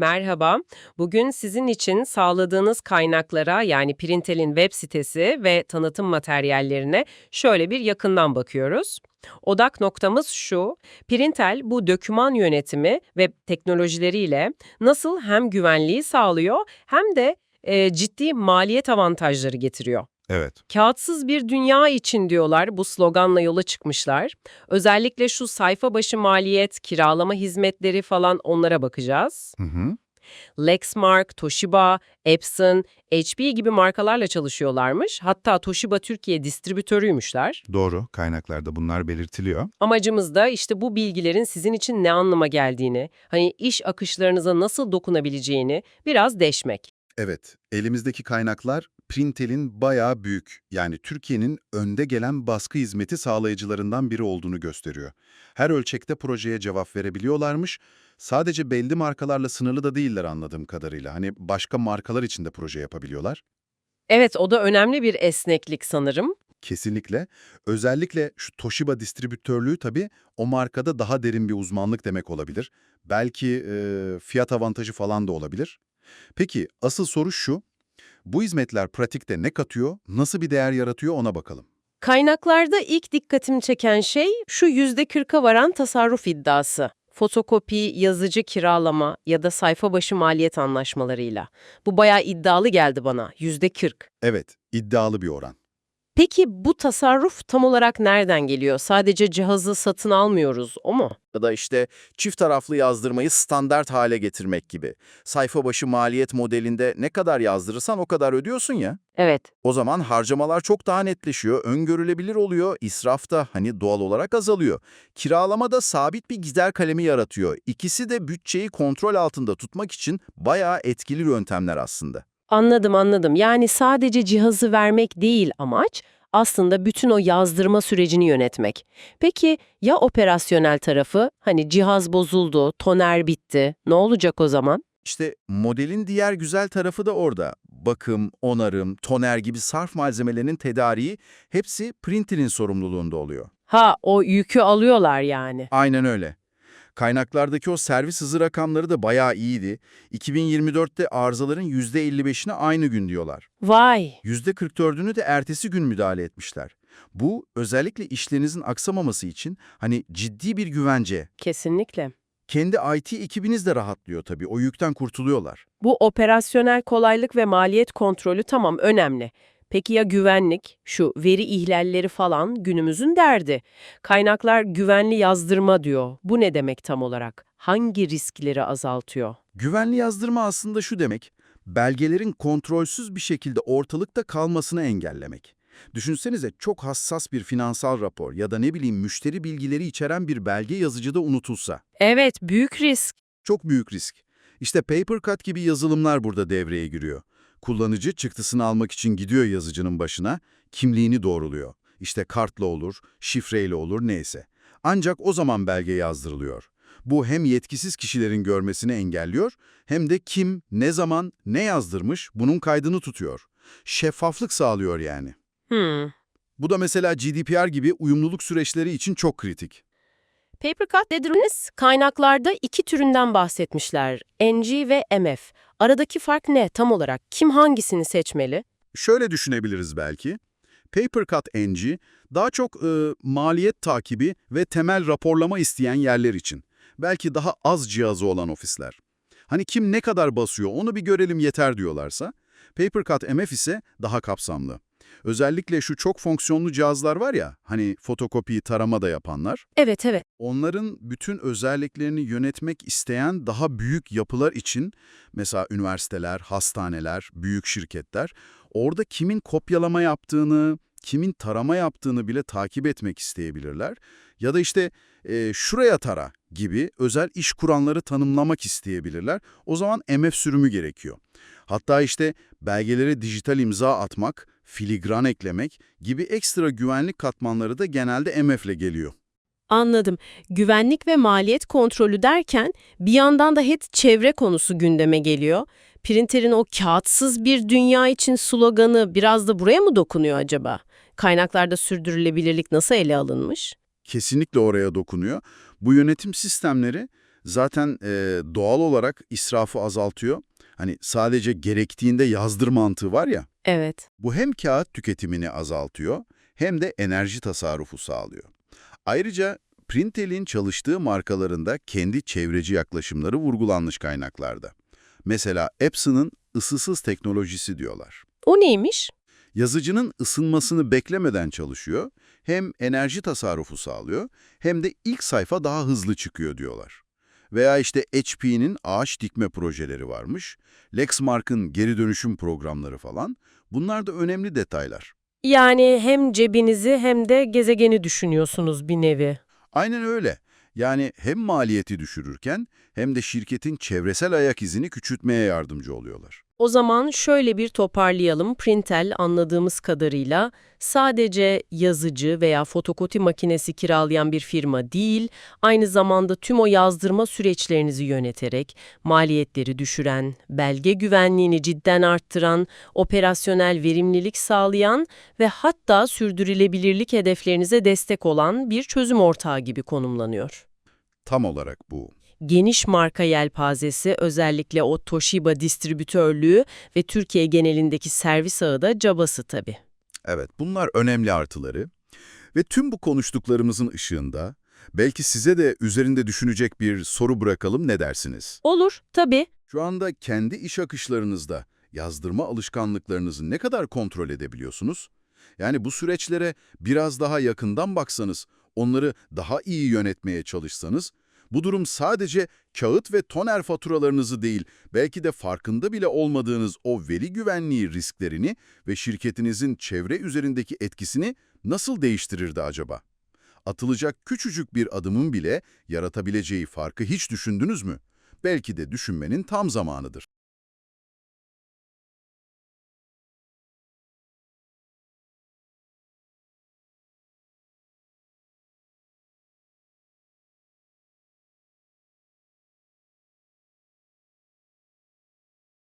Merhaba. Bugün sizin için sağladığınız kaynaklara yani Printel'in web sitesi ve tanıtım materyallerine şöyle bir yakından bakıyoruz. Odak noktamız şu, Printel bu doküman yönetimi ve teknolojileriyle nasıl hem güvenliği sağlıyor hem de e, ciddi maliyet avantajları getiriyor. Evet. Kağıtsız bir dünya için diyorlar bu sloganla yola çıkmışlar. Özellikle şu sayfa başı maliyet, kiralama hizmetleri falan onlara bakacağız. Hı hı. Lexmark, Toshiba, Epson, HP gibi markalarla çalışıyorlarmış. Hatta Toshiba Türkiye distribütörüymüşler. Doğru. Kaynaklarda bunlar belirtiliyor. Amacımız da işte bu bilgilerin sizin için ne anlama geldiğini, hani iş akışlarınıza nasıl dokunabileceğini biraz deşmek. Evet. Elimizdeki kaynaklar Printel'in bayağı büyük, yani Türkiye'nin önde gelen baskı hizmeti sağlayıcılarından biri olduğunu gösteriyor. Her ölçekte projeye cevap verebiliyorlarmış. Sadece belli markalarla sınırlı da değiller anladığım kadarıyla. Hani başka markalar için de proje yapabiliyorlar. Evet o da önemli bir esneklik sanırım. Kesinlikle. Özellikle şu Toshiba distribütörlüğü tabii o markada daha derin bir uzmanlık demek olabilir. Belki e, fiyat avantajı falan da olabilir. Peki asıl soru şu. Bu hizmetler pratikte ne katıyor, nasıl bir değer yaratıyor ona bakalım. Kaynaklarda ilk dikkatimi çeken şey şu %40'a varan tasarruf iddiası. Fotokopi, yazıcı kiralama ya da sayfa başı maliyet anlaşmalarıyla. Bu bayağı iddialı geldi bana. %40. Evet, iddialı bir oran. Peki bu tasarruf tam olarak nereden geliyor? Sadece cihazı satın almıyoruz, o mu? ya da işte çift taraflı yazdırmayı standart hale getirmek gibi. Sayfa başı maliyet modelinde ne kadar yazdırırsan o kadar ödüyorsun ya. Evet. O zaman harcamalar çok daha netleşiyor, öngörülebilir oluyor, israf da hani doğal olarak azalıyor. Kiralama da sabit bir gider kalemi yaratıyor. İkisi de bütçeyi kontrol altında tutmak için bayağı etkili yöntemler aslında. Anladım anladım. Yani sadece cihazı vermek değil amaç, aslında bütün o yazdırma sürecini yönetmek. Peki ya operasyonel tarafı? Hani cihaz bozuldu, toner bitti. Ne olacak o zaman? İşte modelin diğer güzel tarafı da orada. Bakım, onarım, toner gibi sarf malzemelerinin tedariği hepsi printer'in sorumluluğunda oluyor. Ha, o yükü alıyorlar yani. Aynen öyle. Kaynaklardaki o servis hızı rakamları da bayağı iyiydi. 2024'te arızaların %55'ine aynı gün diyorlar. Vay. %44'ünü de ertesi gün müdahale etmişler. Bu özellikle işlerinizin aksamaması için hani ciddi bir güvence. Kesinlikle. Kendi IT ekibiniz de rahatlıyor tabii. O yükten kurtuluyorlar. Bu operasyonel kolaylık ve maliyet kontrolü tamam önemli. Peki ya güvenlik? Şu veri ihlalleri falan günümüzün derdi. Kaynaklar güvenli yazdırma diyor. Bu ne demek tam olarak? Hangi riskleri azaltıyor? Güvenli yazdırma aslında şu demek, belgelerin kontrolsüz bir şekilde ortalıkta kalmasını engellemek. Düşünsenize çok hassas bir finansal rapor ya da ne bileyim müşteri bilgileri içeren bir belge yazıcıda unutulsa. Evet, büyük risk. Çok büyük risk. İşte PaperCut gibi yazılımlar burada devreye giriyor. Kullanıcı çıktısını almak için gidiyor yazıcının başına, kimliğini doğruluyor. İşte kartla olur, şifreyle olur neyse. Ancak o zaman belge yazdırılıyor. Bu hem yetkisiz kişilerin görmesini engelliyor, hem de kim, ne zaman, ne yazdırmış bunun kaydını tutuyor. Şeffaflık sağlıyor yani. Hmm. Bu da mesela GDPR gibi uyumluluk süreçleri için çok kritik. Papercut dediniz, kaynaklarda iki türünden bahsetmişler. NG ve MF. Aradaki fark ne tam olarak? Kim hangisini seçmeli? Şöyle düşünebiliriz belki. PaperCut NG daha çok e, maliyet takibi ve temel raporlama isteyen yerler için. Belki daha az cihazı olan ofisler. Hani kim ne kadar basıyor onu bir görelim yeter diyorlarsa. PaperCut MF ise daha kapsamlı. Özellikle şu çok fonksiyonlu cihazlar var ya, hani fotokopiyi tarama da yapanlar. Evet, evet. Onların bütün özelliklerini yönetmek isteyen daha büyük yapılar için, mesela üniversiteler, hastaneler, büyük şirketler, orada kimin kopyalama yaptığını, kimin tarama yaptığını bile takip etmek isteyebilirler. Ya da işte e, şuraya tara gibi özel iş kuranları tanımlamak isteyebilirler. O zaman MF sürümü gerekiyor. Hatta işte belgelere dijital imza atmak, filigran eklemek gibi ekstra güvenlik katmanları da genelde MF ile geliyor. Anladım. Güvenlik ve maliyet kontrolü derken bir yandan da hep çevre konusu gündeme geliyor. Printer'in o kağıtsız bir dünya için sloganı biraz da buraya mı dokunuyor acaba? Kaynaklarda sürdürülebilirlik nasıl ele alınmış? Kesinlikle oraya dokunuyor. Bu yönetim sistemleri Zaten e, doğal olarak israfı azaltıyor. Hani sadece gerektiğinde yazdır mantığı var ya. Evet. Bu hem kağıt tüketimini azaltıyor hem de enerji tasarrufu sağlıyor. Ayrıca Printel'in çalıştığı markalarında kendi çevreci yaklaşımları vurgulanmış kaynaklarda. Mesela Epson'ın ısısız teknolojisi diyorlar. O neymiş? Yazıcının ısınmasını beklemeden çalışıyor, hem enerji tasarrufu sağlıyor hem de ilk sayfa daha hızlı çıkıyor diyorlar. Veya işte HP'nin ağaç dikme projeleri varmış, Lexmark'ın geri dönüşüm programları falan. Bunlar da önemli detaylar. Yani hem cebinizi hem de gezegeni düşünüyorsunuz bir nevi. Aynen öyle. Yani hem maliyeti düşürürken hem de şirketin çevresel ayak izini küçültmeye yardımcı oluyorlar. O zaman şöyle bir toparlayalım. Printel anladığımız kadarıyla sadece yazıcı veya fotokopi makinesi kiralayan bir firma değil, aynı zamanda tüm o yazdırma süreçlerinizi yöneterek, maliyetleri düşüren, belge güvenliğini cidden arttıran, operasyonel verimlilik sağlayan ve hatta sürdürülebilirlik hedeflerinize destek olan bir çözüm ortağı gibi konumlanıyor. Tam olarak bu. Geniş marka yelpazesi özellikle o Toshiba distribütörlüğü ve Türkiye genelindeki servis ağı da cabası tabii. Evet, bunlar önemli artıları. Ve tüm bu konuştuklarımızın ışığında belki size de üzerinde düşünecek bir soru bırakalım ne dersiniz? Olur, tabii. Şu anda kendi iş akışlarınızda yazdırma alışkanlıklarınızı ne kadar kontrol edebiliyorsunuz? Yani bu süreçlere biraz daha yakından baksanız, onları daha iyi yönetmeye çalışsanız, bu durum sadece kağıt ve toner faturalarınızı değil, belki de farkında bile olmadığınız o veri güvenliği risklerini ve şirketinizin çevre üzerindeki etkisini nasıl değiştirirdi acaba? Atılacak küçücük bir adımın bile yaratabileceği farkı hiç düşündünüz mü? Belki de düşünmenin tam zamanıdır.